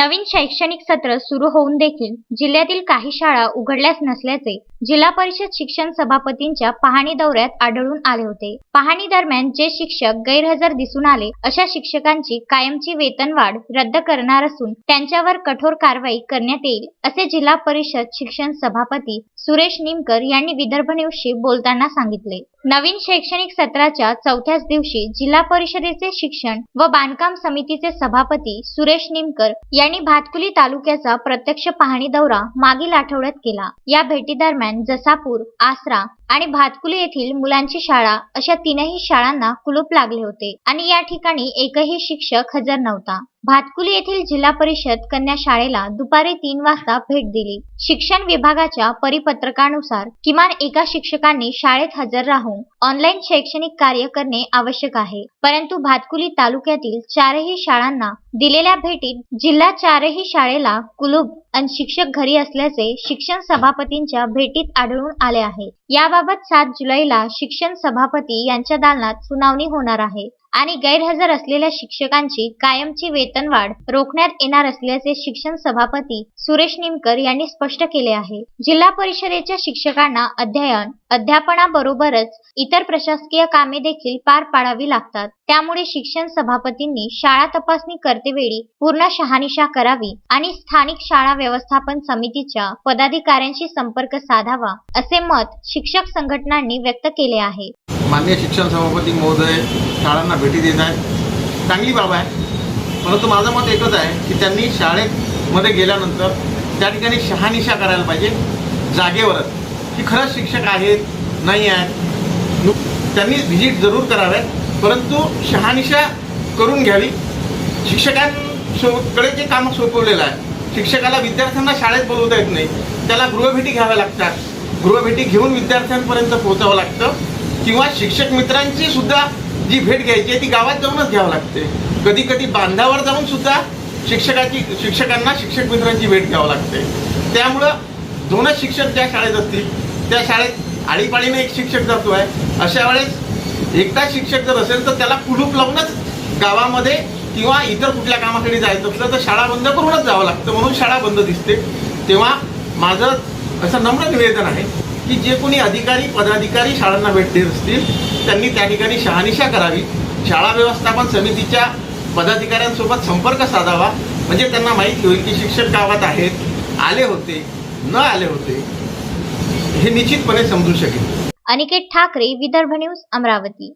नवीन शैक्षणिक सत्र सुरू होऊन देखील जिल्ह्यातील काही शाळा उघडल्याच नसल्याचे जिल्हा परिषद शिक्षण सभापतींच्या पाहणी दौऱ्यात आढळून आले होते. पाहणी दरम्यान जे शिक्षक गैरहजर दिसून आले अशा शिक्षकांची कायमची वेतनवाढ रद्द करणार असून त्यांच्यावर कठोर कारवाई करण्यात येईल असे जिल्हा परिषद शिक्षण सभापती सुरेश निमकर यांनी विदर्भ न्यूजशी बोलताना सांगितले. नवीन शैक्षणिक सत्राच्या चौथ्याच दिवशी जिल्हा परिषदेचे शिक्षण व बांधकाम समितीचे सभापती सुरेश निमकर यांनी भातकुली तालुक्याचा प्रत्यक्ष पाहणी दौरा मागील आठवड्यात केला. या भेटीदरम्यान जसापूर आसरा आणि भातकुली येथील मुलांची शाळा अशा तीनही शाळांना कुलूप लागले होते आणि या ठिकाणी एकही शिक्षक हजर नव्हता. भातकुली येथील जिल्हा परिषद कन्या शाळेला दुपारी तीन वाजता भेट दिली. शिक्षण विभागाच्या परिपत्रकानुसार किमान एका शिक्षकांनी शाळेत हजर राहून ऑनलाईन शैक्षणिक कार्य करणे आवश्यक आहे. परंतु भातकुली तालुक्यातील चारही शाळांना दिलेल्या भेटीत जिल्हा चारही शाळेला कुलूप आणि शिक्षक घरी असल्याचे शिक्षण सभापतींच्या भेटीत आढळून आले आहे. याबाबत सात जुलैला शिक्षण सभापती यांच्या दालनात सुनावणी होणार आहे. आणि गैरहजर असलेल्या शिक्षकांची कायमची वेतनवाढ रोखण्यात येणार असल्याचे शिक्षण सभापती सुरेश निमकर यांनी स्पष्ट केले आहे. जिल्हा परिषदेच्या शिक्षकांना अध्ययन अध्यापनाबरोबरच इतर प्रशासकीय कामे देखील पार पाडावी लागतात. त्यामुळे शिक्षण सभापतींनी शाळा तपासणी करतेवेळी पूर्ण शहानिशा करावी आणि स्थानिक शाळा व्यवस्थापन समितीच्या पदाधिकाऱ्यांशी संपर्क साधावा असे मत शिक्षक संघटनांनी व्यक्त केले आहे. मान्य शिक्षण सभापती महोदय शाळांना भेटी देत आहेत. चांगली बाब आहे. परंतु माझं मत एकच आहे की त्यांनी शाळेमध्ये गेल्यानंतर त्या ठिकाणी शहानिशा करायला पाहिजे. जागेवरच. की खरंच शिक्षक आहेत नाही आहेत. नु- त्यांनी व्हिजिट जरूर कराव्यात परंतु शहानिशा करून घ्यावी. शिक्षकांकडे जे काम सोपवलेलं आहे. शिक्षकाला विद्यार्थ्यांना शाळेत बोलवता येत नाही. त्याला गृहभेटी घ्याव्या लागतात. गृहभेटी घेऊन विद्यार्थ्यांपर्यंत पोहोचावं लागतं. किंवा शिक्षक मित्रांची सुद्धा जी भेट घ्यायची आहे ती गावात जाऊनच घ्यावं लागते. कधी कधी बांधावर जाऊन सुद्धा शिक्षकाची शिक्षकांना शिक्षक मित्रांची भेट घ्यावं लागते. त्यामुळं दोनच शिक्षक ज्या शाळेत असतील. त्या शाळेत आळीपाळीने एक शिक्षक जातो आहे अशा वेळेस एकटा शिक्षक जर असेल तर त्याला कुलूप लावूनच गावामध्ये किंवा इतर कुठल्या कामासाठी जायचं असलं तर शाळा बंद करूनच जावं लागतं म्हणून शाळा बंद दिसते. तेव्हा माझं असं नम्र निवेदन आहे की जे कोणी अधिकारी पदाधिकारी शाळांना भेट देत असतील त्यांनी त्या ठिकाणी शहानिशा करावी. शाळा व्यवस्थापन समितीच्या पदाधिकाऱ्यांसोबत संपर्क साधावा. म्हणजे त्यांना माहिती होईल की शिक्षक गावात आहेत आले होते न आले होते हे निश्चितपणे समजू शकेल. अनिकेत ठाकरे विदर्भ न्यूज अमरावती.